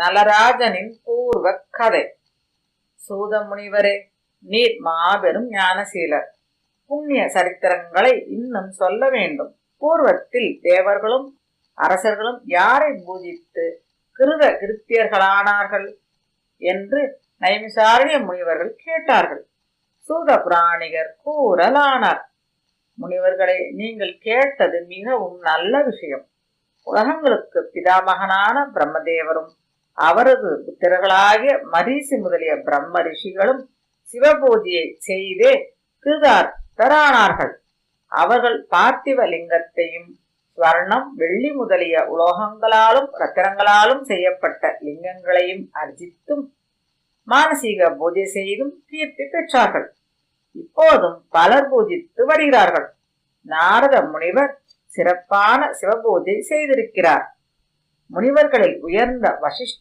நலராஜனின் பூர்வ கதை. சூத முனிவரே நீர் மாபெரும் ஞானசீலர். புண்ணிய சரித்திரங்களை இன்னும் சொல்ல வேண்டும். பூர்வத்தில் தேவர்களும் அரசர்களும் யாரை பூஜித்து கிருத கிருத்தியர்களானார்கள் என்று நைமிசாரணிய முனிவர்கள் கேட்டார்கள். சூத புராணிகர் கூறலானார். முனிவர்களை நீங்கள் கேட்டது மிகவும் நல்ல விஷயம். உலகங்களுக்கு பிதாமகனான பிரம்மதேவரும் அவரது புத்திரர்களாகிய மரீசி முதலிய பிரம்ம ரிஷிகளும் சிவபூஜையை செய்தே கிருதார்த்தரானார்கள் அவர்கள் பார்த்திவ லிங்கத்தையும் ஸ்வர்ணம் வெள்ளி முதலிய உலோகங்களாலும் ரத்தினங்களாலும் செய்யப்பட்ட லிங்கங்களையும் அர்ஜித்தும் மானசீக பூஜை செய்தும் கீர்த்தி பெற்றார்கள். இப்போதும் பலர் பூஜித்து வருகிறார்கள். நாரத முனிவர் சிறப்பான சிவபூஜை செய்திருக்கிறார். முனிவர்களில் உயர்ந்த வசிஷ்ட